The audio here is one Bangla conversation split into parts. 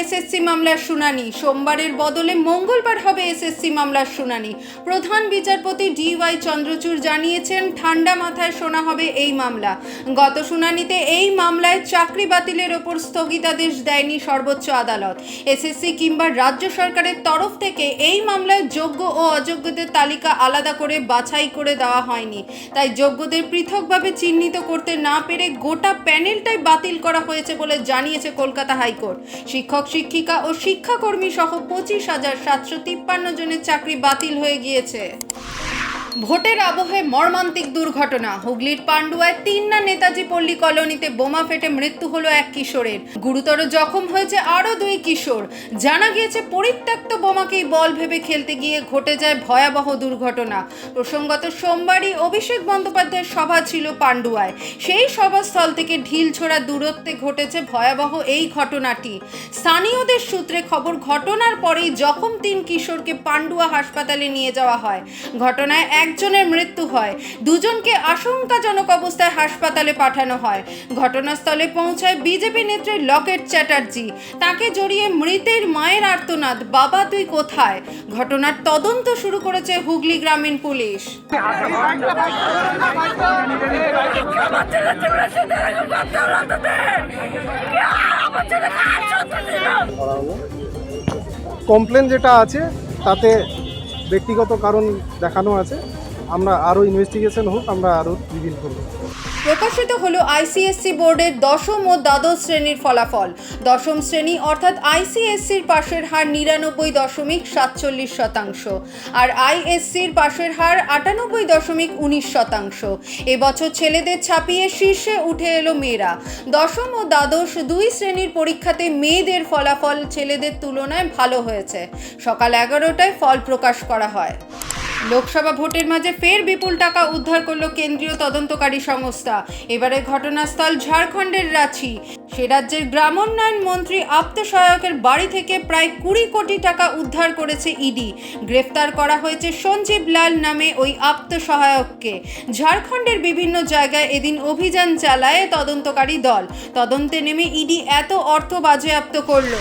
এসএসসি মামলার শুনানি। সোমবারের বদলে মঙ্গলবার হবে এসএসসি মামলার শুনানি। প্রধান বিচারপতি ডিওয়াই চন্দ্রচূড় জানিয়েছেন, ঠান্ডা মাথায় শোনা হবে এই মামলা। গত শুনানিতে এই মামলায় চাকরি বাতিলের ওপর স্থগিতাদেশ দেয়নি সর্বোচ্চ আদালত। এসএসসি কিংবা রাজ্য সরকারের তরফ থেকে এই মামলায় যোগ্য ও অযোগ্যদের তালিকা আলাদা করে বাছাই করে দেওয়া হয়নি। তাই যোগ্যদের পৃথকভাবে চিহ্নিত করতে না পেরে গোটা প্যানেলটাই বাতিল করা হয়েছে বলে জানিয়েছে কলকাতা হাইকোর্ট। শিক্ষক শিক্ষিকা ও শিক্ষাকর্মী সহ পঁচিশ হাজার সাতশো তিপ্পান্ন জনের চাকরি বাতিল হয়ে গিয়েছে। ভোটের আবহে মর্মান্তিক দুর্ঘটনা। হুগলির পান্ডুয়ায় তিন না নেতাজি পল্লী কলোনিতে বোমা ফেটে মৃত্যু হলো এক কিশোরের। গুরুতর জখম হয়েছে আরও দুই কিশোর। জানা গিয়েছে পরিত্যক্ত বোমাকেই বল ভেবে খেলতে গিয়ে ঘটে যায় ভয়াবহ দুর্ঘটনা। প্রসঙ্গত সোমবারই অভিষেক বন্দ্যোপাধ্যায়ের সভা ছিল পান্ডুয়ায়। সেই সভাস্থল থেকে ঢিল ছোড়া দূরত্বে ঘটেছে ভয়াবহ এই ঘটনাটি। স্থানীয়দের সূত্রে খবর, ঘটনার পরেই জখম তিন কিশোরকে পান্ডুয়া হাসপাতালে নিয়ে যাওয়া হয়। ঘটনায় একজনের মৃত্যু হয়। দুজনকে আশঙ্কাজনক অবস্থায় হাসপাতালে পাঠানো হয়। ঘটনাস্থলে পৌঁছায় বিজেপি নেত্রী লকেট চ্যাটার্জি। তাকে জড়িয়ে মৃতের মায়ের আর্তনাদ, বাবা তুই কোথায়? ঘটনার তদন্ত শুরু করেছে হুগলি গ্রামীণ পুলিশ। কমপ্লেন যেটা আছে, তাতে ব্যক্তিগত কারণ দেখানো আছে। আমরা আরও ইনভেস্টিগেশন হোক আমরা আরও রিভিল করব। প্রকাশিত হলো আইসিএসসি বোর্ডের দশম ও দ্বাদশ শ্রেণির ফলাফল। দশম শ্রেণি অর্থাৎ আইসিএসসির পাশের হার নিরানব্বই দশমিক সাতচল্লিশ শতাংশ আর আইএসসির পাশের হার আটানব্বই দশমিক উনিশ শতাংশ। এবছর ছেলেদের ছাপিয়ে শীর্ষে উঠে এলো মেয়েরা। দশম ও দ্বাদশ দুই শ্রেণির পরীক্ষাতে মেয়েদের ফলাফল ছেলেদের তুলনায় ভালো হয়েছে। সকাল এগারোটায় ফল প্রকাশ করা হয়। লোকসভা ভোটের মাঝে ফের বিপুল টাকা উদ্ধার করল কেন্দ্রীয় তদন্তকারী সংস্থা। এবারে ঘটনাস্থল ঝাড়খণ্ডের রাঁচি। সে রাজ্যের গ্রামোন্নয়ন মন্ত্রী আপ্তসহায়কের বাড়ি থেকে প্রায় কুড়ি কোটি টাকা উদ্ধার করেছে ইডি। গ্রেফতার করা হয়েছে সঞ্জীব লাল নামে ওই আপ্তসহায়ককে ঝাড়খণ্ডের বিভিন্ন জায়গায় এদিন অভিযান চালায় তদন্তকারী দল। তদন্তে নেমে ইডি এত অর্থ বাজেয়াপ্ত করল।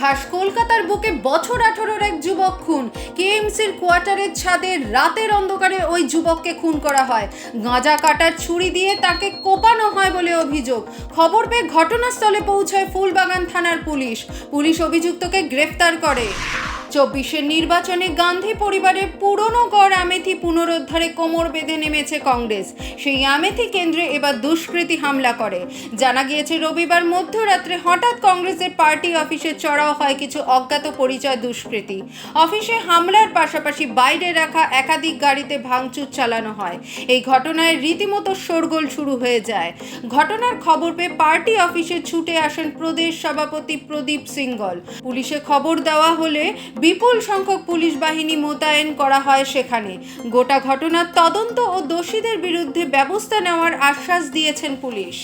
খাস কলকাতার বুকে বছর আঠারোর এক যুবক খুন। কেএমসির কোয়ার্টারের ছাদে রাতের অন্ধকারে ওই যুবককে খুন করা হয়। গাঁজা কাটার ছুরি দিয়ে তাকে কোপানো হয় বলে অভিযোগ। খবর পেয়ে ঘটনাস্থলে পৌঁছায় ফুলবাগান থানার পুলিশ। পুলিশ অভিযুক্তকে গ্রেফতার করে। চব্বিশের নির্বাচনে গান্ধী পরিবারের পুরনো গড় আমেথি পুনরুদ্ধারে কোমর বেঁধে নেমেছে কংগ্রেস। সেই আমেথি কেন্দ্রে এবার দুষ্কৃতী হামলা করে। জানা গিয়েছে, রবিবার মধ্যরাত্রে হঠাৎ কংগ্রেসের পার্টি অফিসে চড়াও হয় কিছু অজ্ঞাত পরিচয় দুষ্কৃতী। অফিসে হামলার পাশাপাশি বাইরে রাখা একাধিক গাড়িতে ভাঙচুর চালানো হয়। এই ঘটনায় রীতিমতো শোরগোল শুরু হয়ে যায়। ঘটনার খবর পেয়ে পার্টি অফিসে ছুটে আসেন প্রদেশ সভাপতি প্রদীপ সিঙ্গল পুলিশে খবর দেওয়া হলে বিপুল সংখ্যক পুলিশ বাহিনী মোতায়েন করা হয় সেখানে। গোটা ঘটনার তদন্ত ও দোষীদের বিরুদ্ধে ব্যবস্থা নেওয়ার আশ্বাস দিয়েছেন পুলিশ।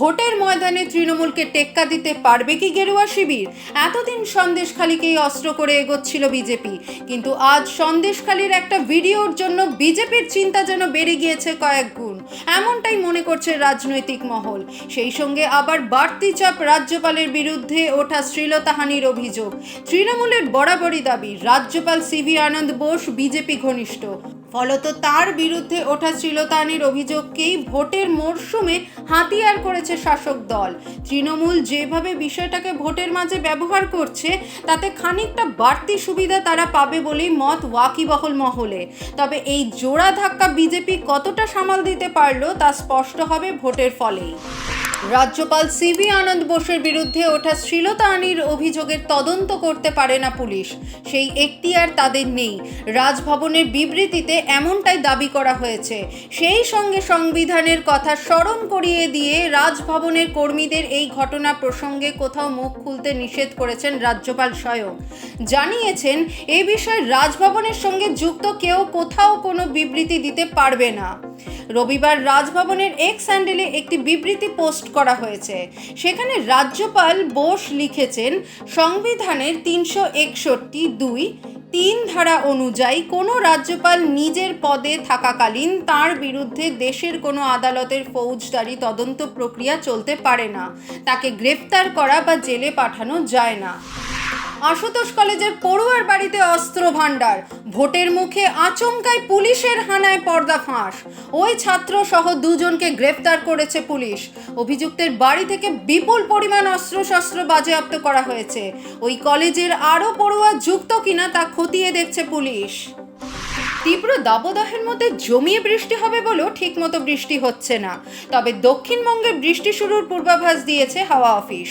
ভোটের ময়দানে তৃণমূলকে টেক্কা দিতে পারবে কি গেরুয়া শিবির? এতদিন সন্দেশখালীকেই অস্ত্র করে এগোচ্ছিল বিজেপি। কিন্তু আজ সন্দেশখালীর একটা ভিডিওর জন্য বিজেপির চিন্তা যেন বেড়ে গিয়েছে কয়েক গুণ। এমনটাই মনে করছে রাজনৈতিক মহল। সেই সঙ্গে আবার বাড়তি চাপ রাজ্যপালের বিরুদ্ধে ওঠা শ্লীলতাহানির অভিযোগ। তৃণমূলের বরাবরই দাবি, রাজ্যপাল সিভি আনন্দ বোস বিজেপি ঘনিষ্ঠ। ফলত তার বিরুদ্ধে ওঠা শ্লীলতাহানির অভিযোগকেই ভোটের মরশুমে হাতিয়ার করেছে শাসক দল। তৃণমূল যেভাবে বিষয়টাকে ভোটের মাঝে ব্যবহার করছে, তাতে খানিকটা বাড়তি সুবিধা তারা পাবে বলেই মত ওয়াকিবহল মহলে। তবে এই জোড়া ধাক্কা বিজেপি কতটা সামাল দিতে পারল তা স্পষ্ট হবে ভোটের ফলেই। রাজ্যপাল সিভি আনন্দ বোসের বিরুদ্ধে ওঠা শ্লীলতাহানির অভিযোগের তদন্ত করতে পারে না পুলিশ। সেই এখতিয়ার তাদের নেই। রাজভবনের বিবৃতিতে এমনটাই দাবি করা হয়েছে। সেই সঙ্গে সংবিধানের কথা স্মরণ করিয়ে দিয়ে রাজভবনের কর্মীদের এই ঘটনা প্রসঙ্গে কোথাও মুখ খুলতে নিষেধ করেছেন রাজ্যপাল স্বয়ং। জানিয়েছেন, এ বিষয়ে রাজভবনের সঙ্গে যুক্ত কেউ কোথাও কোনো বিবৃতি দিতে পারবে না। রবিবার রাজভবনের এক্স স্যান্ডেলে একটি বিবৃতি পোস্ট করা হয়েছে। সেখানে রাজ্যপাল বোস লিখেছেন, সংবিধানের তিনশো একষট্টি দুই, তিন ধারা অনুযায়ী কোনো রাজ্যপাল নিজের পদে থাকাকালীন তার বিরুদ্ধে দেশের কোনো আদালতের ফৌজদারি তদন্ত প্রক্রিয়া চলতে পারে না। তাকে গ্রেফতার করা বা জেলে পাঠানো যায় না। আশুতোষ কলেজের পড়ুয়ার বাড়িতে অস্ত্র ভাণ্ডার ভোটের মুখে আচমকায় পুলিশের হানায় পর্দা ফাঁস। ওই ছাত্র সহ দুজনকে গ্রেফতার করেছে পুলিশ। অভিযুক্তের বাড়ি থেকে বিপুল পরিমাণ অস্ত্রশস্ত্র বাজেয়াপ্ত করা হয়েছে। ওই কলেজের আরও পড়ুয়া যুক্ত কিনা তা খতিয়ে দেখছে পুলিশ। তীব্র দাবদাহের মধ্যে জমিয়ে বৃষ্টি হবে বলেও ঠিকমতো বৃষ্টি হচ্ছে না। তবে দক্ষিণবঙ্গে বৃষ্টি শুরুর পূর্বাভাস দিয়েছে হাওয়া অফিস।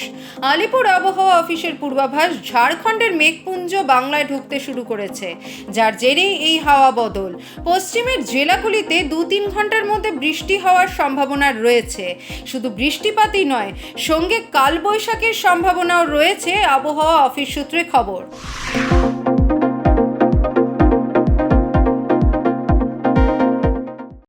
আলিপুর আবহাওয়া অফিসের পূর্বাভাস, ঝাড়খণ্ডের মেঘপুঞ্জ বাংলায় ঢুকতে শুরু করেছে, যার জেরেই এই হাওয়া বদল। পশ্চিমের জেলাগুলিতে দু তিন ঘণ্টার মধ্যে বৃষ্টি হওয়ার সম্ভাবনা রয়েছে। শুধু বৃষ্টিপাতই নয়, সঙ্গে কালবৈশাখীর সম্ভাবনাও রয়েছে আবহাওয়া অফিস সূত্রে খবর।